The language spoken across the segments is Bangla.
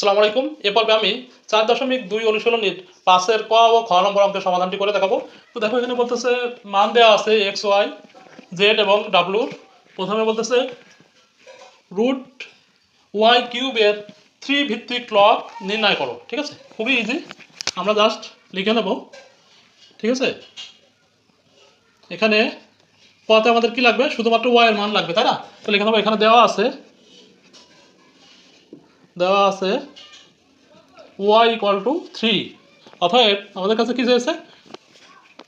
আসসালামু আলাইকুম। এ পর্বে আমি চার দশমিক দুই অনুশীলনীর পাশের ক ও খ নম্বর অঙ্কের সমাধানটি করে দেখাবো। তো দেখো, এখানে বলতেছে মান দেওয়া আছে এক্স, ওয়াই, জেড এবং ডাব্লুর প্রথমে বলতেছে রুট ওয়াই কিউবের থ্রি ভিত্তিক লগ নির্ণয় করো, ঠিক আছে? খুবই ইজি আমরা জাস্ট লিখে নেব, ঠিক আছে? এখানে পথে আমাদের কি লাগবে? শুধুমাত্র ওয়াইয়ের মান লাগবে, তাই না? তো লিখে নেব, এখানে দেওয়া আছে দেওয়া আছে ওয়াই ইকুয়াল টু থ্রি অতএব আমাদের কাছে কী চেয়েছে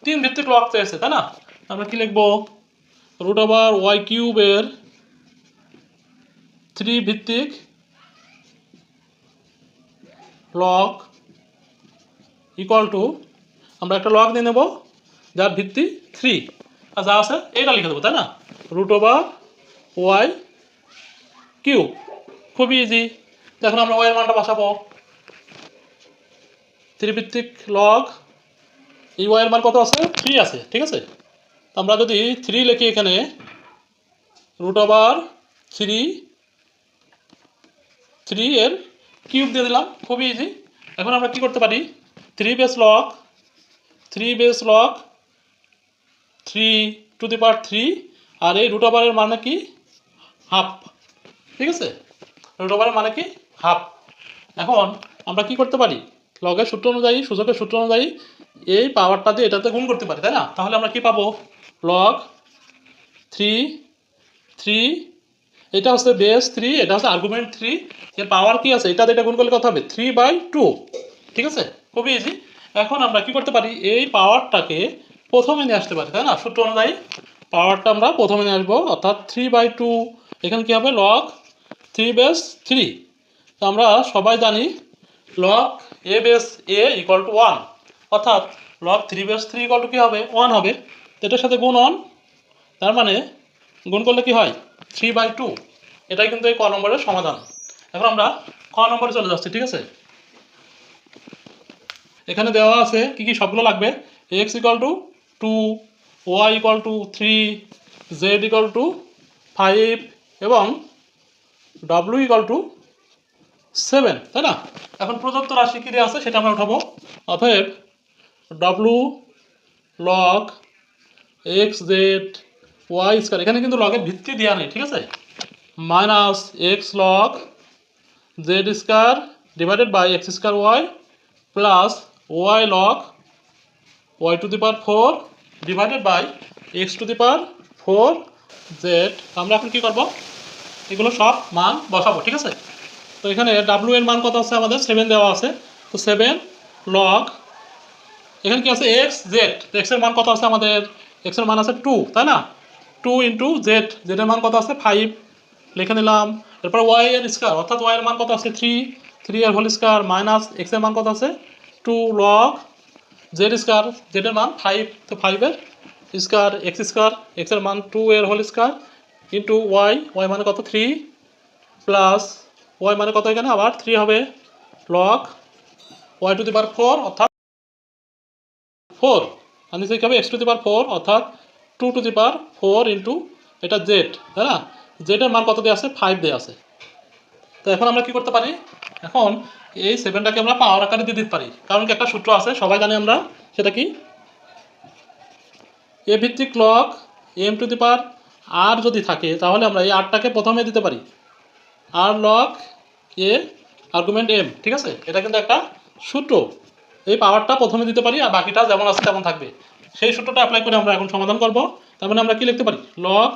তিন ভিত্তিক লক চেয়েছে তাই না? আমরা কি লিখব? রুট ওভার ওয়াই কিউবের থ্রি ভিত্তিক লক ইকুয়াল টু আমরা একটা লক নিয়ে নেব, যার ভিত্তি থ্রি আর যা আছে এইটা লিখে দেবো, তাই না? রুট ওভার ওয়াই কিউব খুবই ইজি এখন আমরা ওয়ের মানটা বসাবো। ত্রিভিত্তিক লগ এই ওয়ের মান কত আছে? থ্রি আছে, ঠিক আছে? আমরা যদি থ্রি লিখি এখানে রুট ওভার থ্রি থ্রি এর কিউব দিয়ে দিলাম খুবই ইজি এখন আমরা কি করতে পারি? Three base log three base log three to the power three আর এই রুট ওভারের মানে কি? হাফ ঠিক আছে? রুট ওভারের মানে কি? হাফ। এখন আমরা কি করতে পারি? লগের সূত্র অনুযায়ী, সূচকের সূত্র অনুযায়ী এই পাওয়ারটা দিয়ে এটাতে গুণ করতে পারি, তাই না? তাহলে আমরা কি পাবো? লগ থ্রি থ্রি এটা হচ্ছে বেস থ্রি এটা হচ্ছে আর্গুমেন্ট থ্রি এর পাওয়ার কি আছে? এটা দিয়ে এটা গুণ করলে কত হবে? থ্রি বাই টু ঠিক আছে? খুবই ইজি এখন আমরা কি করতে পারি? এই পাওয়ারটাকে প্রথমে নিয়ে আসতে পারি, তাই না? সূত্র অনুযায়ী পাওয়ারটা আমরা প্রথমে নিয়ে আসব, অর্থাৎ থ্রি বাই টু এখানে কী হবে? লগ থ্রি বেস থ্রি তো আমরা সবাই জানি log A base A equal to one অর্থাৎ log three base three equal to কী হবে? ওয়ান হবে। তো এটার সাথে গুণ ওয়ান তার মানে গুণ করলে কি হয়? থ্রি বাই টু এটাই কিন্তু এই ক নম্বরের সমাধান। এখন আমরা ক নম্বরে চলে যাচ্ছি, ঠিক আছে? এখানে দেওয়া আছে কি কি সবগুলো লাগবে? X equal to two Y equal to three Z equal to five এবং ডাব্লু ইকুয়াল টু সেভেন, তাই না? এখন প্রদত্ত রাশি কী আছে সেটা আমরা উঠাবো। অতএব W log X Z Y square এখানে কিন্তু লগের ভিত্তি দেওয়া নেই, ঠিক আছে? Minus X log Z square divided by X square Y plus Y log Y to the power four divided by X to the power four Z আমরা এখন কী করব? এগুলো সব মান বসাবো, ঠিক আছে? তো এখানে ডাব্লু এর মান কত আছে আমাদের? সেভেন দেওয়া আছে। তো সেভেন লগ এখানে কি আছে? এক্স জেড এক্সের মান কত আছে আমাদের? এক্সের মান আছে টু তাই না? টু ইন্টু জেড জেডের মান কত আছে? ফাইভ লিখে নিলাম। এরপর ওয়াই এর স্কোয়ার অর্থাৎ ওয়াই এর মান কত আছে? থ্রি থ্রি এর হোল স্কোয়ার মাইনাস এক্সের মান কত আছে? টু লগ জেড স্কোয়ার জেডের মান ফাইভ তো ফাইভের স্কোয়ার এক্স স্কোয়ার এক্সের মান টু এর whole square into Y Y মানে কত? থ্রি প্লাস ওয়াই মানে কত এখানে? আবার থ্রি হবে। Log Y to the power four অর্থাৎ ফোর আর নিচে হবে? X to the power four অর্থাৎ two to the power four into এটা জেড তাই না? জেডের মান কত দিয়ে আছে? ফাইভ দিয়ে আছে। তো এখন আমরা কি করতে পারি? এখন এই সেভেনটাকে আমরা পাওয়ার আকারে দিয়ে দিতে পারি। কারণ কি একটা সূত্র আছে, সবাই জানি আমরা, সেটা কি? এ ভিত্তিক log M to the power R যদি থাকে, তাহলে আমরা এই আরটাকে প্রথমে দিতে পারি। আর লগ এ আর্গুমেন্ট এম ঠিক আছে? এটা কিন্তু একটা সূত্র। এই পাওয়ারটা প্রথমে দিতে পারি আর বাকিটা যেমন আছে তেমন থাকবে। সেই সূত্রটা অ্যাপ্লাই করে আমরা এখন সমাধান করব। তার মানে আমরা কি লিখতে পারি? Log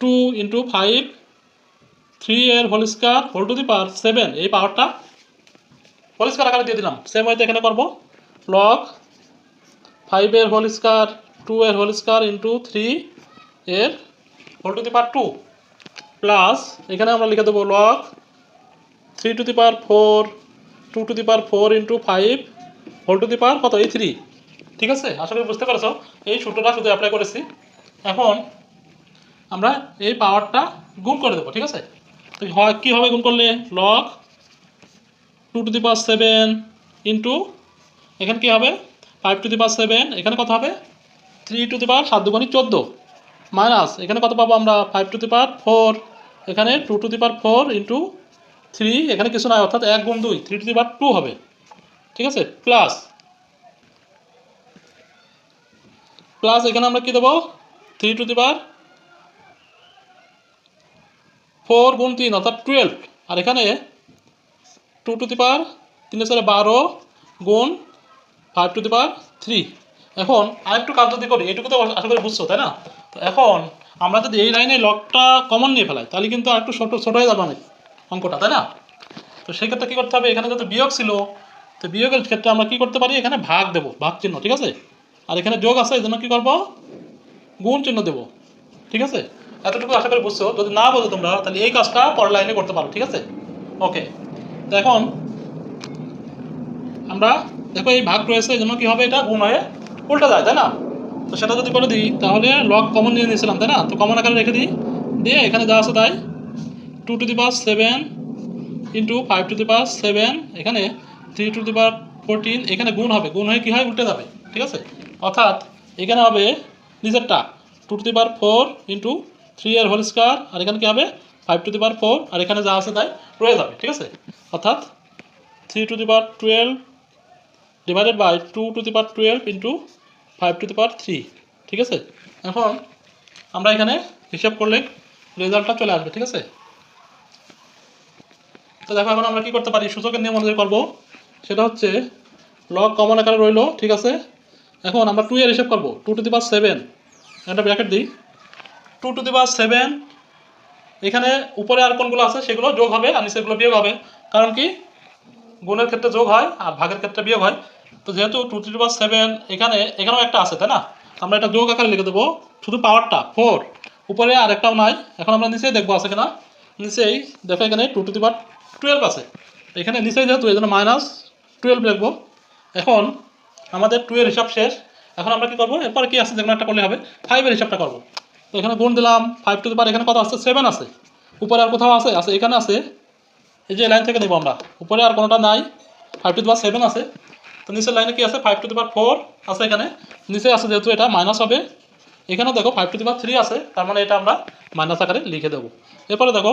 two into five three এর whole square whole to the power seven এই পাওয়ারটা হোল স্কোয়ার আকারে দিয়ে দিলাম। সেম হয়তো এখানে করব। লগ ফাইভের হোল স্কোয়ার টু এর হোল স্কোয়ার ইন্টু থ্রি এর whole to the power two plus এখানে আমরা লিখে দেবো log three to the power four two to the power four into five whole to the power কত? এই থ্রি ঠিক আছে? আশা করি বুঝতে পারছ। এই সূত্রটা শুধু অ্যাপ্লাই করেছি। এখন আমরা এই পাওয়ারটা গুণ করে দেবো, ঠিক আছে? তো হয় কী হবে গুণ করলে? Log two to the power seven into এখানে কী হবে? Five to the power seven এখানে কত হবে? থ্রি টু দি পাওয়ার সাত দুগুণি চোদ্দ। মাইনাস এখানে কত পাবো আমরা? Five to the power four এখানে two to the power four into three এখানে কিছু নয় অর্থাৎ এক গুণ দুই three to the power two হবে। ঠিক আছে? প্লাস প্লাস এখানে আমরা কি দেবো? Three to the power four গুণ তিন, অর্থাৎ টুয়েলভ আর এখানে টু টু দি পাওয়ার তিনের সাথে বারো গুণ five to the power three এখন আরেকটু কাজ যদি করি এটুকু তো আশা করি বুঝছ, তাই না? তো এখন আমরা যদি এই লাইনে লকটা কমন নিয়ে ফেলাই, তাহলে কিন্তু আরেকটু ছোটো ছোটো হয়ে যাবে অনেক। অঙ্কটা, তাই না? তো সেক্ষেত্রে কী করতে হবে? এখানে যত বিয়োগ ছিল, তো বিয়োগের ক্ষেত্রে আমরা কী করতে পারি? এখানে ভাগ দেবো, ভাগ চিহ্ন, ঠিক আছে? আর এখানে যোগ আছে, এই জন্য কী করব? গুণ চিহ্ন দেবো, ঠিক আছে? এতটুকু আশা করি বুঝছ? যদি না বোঝো তোমরা, তাহলে এই কাজটা পরের লাইনে করতে পারো, ঠিক আছে? ওকে তো এখন আমরা দেখো এই ভাগ রয়েছে, এই জন্য কী হবে? এটা গুণ হয়ে উল্টা যায়, তাই না? তো সেটা যদি করে দিই, তাহলে লগ কমন নিয়ে নিয়েছিলাম, তাই না? তো কমন আকারে রেখে দিই, দিয়ে এখানে যা আছে তাই two to the power seven into five to the power seven এখানে three to the power fourteen এখানে গুণ হবে। গুণ হয়ে কী হয়? উল্টে যাবে। ঠিক আছে? অর্থাৎ এখানে হবে নিজেরটা two to the power four into three এর হোল স্কোয়ার আর এখানে কী হবে? Five to the power four আর এখানে যা আছে তাই রয়ে যাবে। ঠিক আছে? অর্থাৎ three to the power twelve divided by two to the power twelve into five to the power three ঠিক আছে? এখন আমরা এখানে হিসাব করলে রেজাল্টটা চলে আসবে। ঠিক আছে? তো দেখো এখন আমরা কি করতে পারি? সূচকের নিয়ম অনুযায়ী করব। সেটা হচ্ছে লগ কমন আকারে রইল, ঠিক আছে? এখন আমরা টু এর হিসাব করব। Two to the power seven একটা ব্র্যাকেট দিই। Two to the power seven এখানে উপরে আর কোনগুলো আছে? সেগুলো যোগ হবে আর নিচেগুলো বিয়োগ হবে। কারণ কি? গুণের ক্ষেত্রে যোগ হয় আর ভাগের ক্ষেত্রে বিয়োগ হয়। তো যেহেতু টু টু পাওয়ার সেভেন এখানে, এখানেও একটা আছে, তাই না? আমরা এটা যোগ আকারে লিখে দেবো। শুধু পাওয়ারটা ফোর উপরে আর একটাও নাই। এখন আমরা নিচেই দেখব আছে কিনা? নিচেই, দেখো এখানে two to the power twelve আছে। এখানে নিচেই যেহেতু, এই জন্য মাইনাস টুয়েলভ লিখব। এখন আমাদের টু এর হিসাব শেষ। এখন আমরা কি করব? এরপর কি আছে? যেগুলো একটা করলে হবে। ফাইভের হিসাবটা করব। তো এখানে গুণ দিলাম ফাইভ টু পাওয়ার এখানে কত আছে সেভেন আছে। উপরে আর কোথাও আছে? আছে, এখানে আছে। এই যে লাইন থেকে নেব আমরা। উপরে আর কোনোটা নাই। ফাইভ টু দি সেভেন আছে। তো নিচের লাইনে কি আছে? ফাইভ টু দি ফোর আছে এখানে। নিচে আছে যেহেতু এটা মাইনাস হবে। এখানেও দেখো ফাইভ টু দি থ্রি আছে। তার মানে এটা আমরা মাইনাস আকারে লিখে দেবো। এরপরে দেখো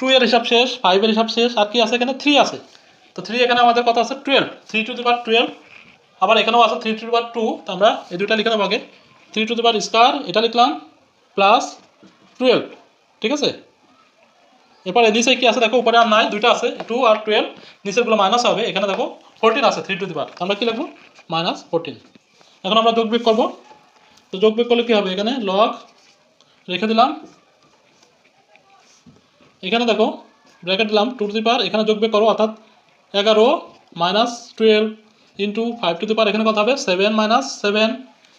টু এর হিসাব শেষ ফাইভের হিসাব শেষ, আর কি আছে এখানে? থ্রি আছে। তো থ্রি এখানে আমাদের কত আছে twelve three to the power twelve আবার এখানেও আছে three to the power two তো আমরা এই দুইটা লিখে দেবো আগে। Three to the power square এটা লিখলাম প্লাস টুয়েলভ ঠিক আছে? এরপরে নিচে কি আছে? দেখো, উপরে আর নাই, দুইটা আছে টু আর টুয়েলভ নিচেরগুলো মাইনাস হবে, এখানে দেখো ফোরটিন আছে থ্রি টু দি পাওয়ার আমরা কি লিখব? মাইনাস ফোরটিন এখন আমরা যোগ বিয়োগ করব। তো যোগ বিয়োগ করলে কী হবে? এখানে লগ রেখে দিলাম। এখানে দেখো ব্র্যাকেট দিলাম টু টু দি পাওয়ার এখানে যোগ করো, অর্থাৎ এগারো minus twelve into five to the power এখানে কত হবে সেভেন মাইনাস সেভেন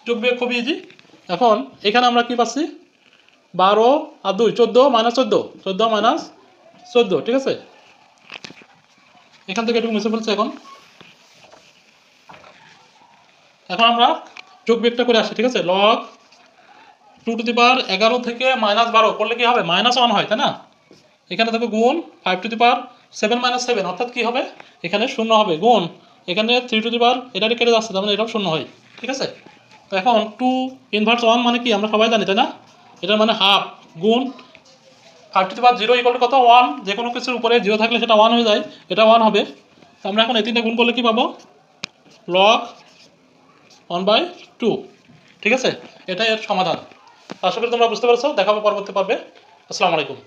যোগ বিয়োগ খুবই ইজি এখন, এখানে আমরা কি পাচ্ছি? বারো আর দুই, চোদ্দ মাইনাস চোদ্দ চোদ্দ মাইনাস চোদ্দ, ঠিক আছে? এখান থেকে একটু মুছে ফেলছে এখন। এখন আমরা যোগ বিয়োগটা করে আসি, ঠিক আছে? Log two to the power এগারো থেকে মাইনাস বারো, করলে কি হবে? মাইনাস ওয়ান হয়, তাই না? এখানে দেখো গুণ five to the power seven minus seven অর্থাৎ কী হবে? এখানে শূন্য হবে। গুণ, এখানে থ্রি টু দি পাওয়ার এটা কেটে যাচ্ছে, তার মানে এটাও শূন্য হয়। ঠিক আছে? তো এখন টু ইনভার্স ওয়ান মানে কি? আমরা সবাই জানি, তাই না? এটার মানে হাফ গুণ five to the power zero equal কত? ওয়ান যে কোনো কিছুর উপরে জিরো থাকলে সেটা ওয়ান হয়ে যায়, এটা ওয়ান হবে। তো আমরা এখন এই তিনটা গুণ করলে কি পাবো? লগ ওয়ান বাই টু ঠিক আছে? এটাই এর সমাধান। আশা করি তোমরা বুঝতে পারছ। দেখাবো পরবর্তী পর্বে। আসসালামু আলাইকুম।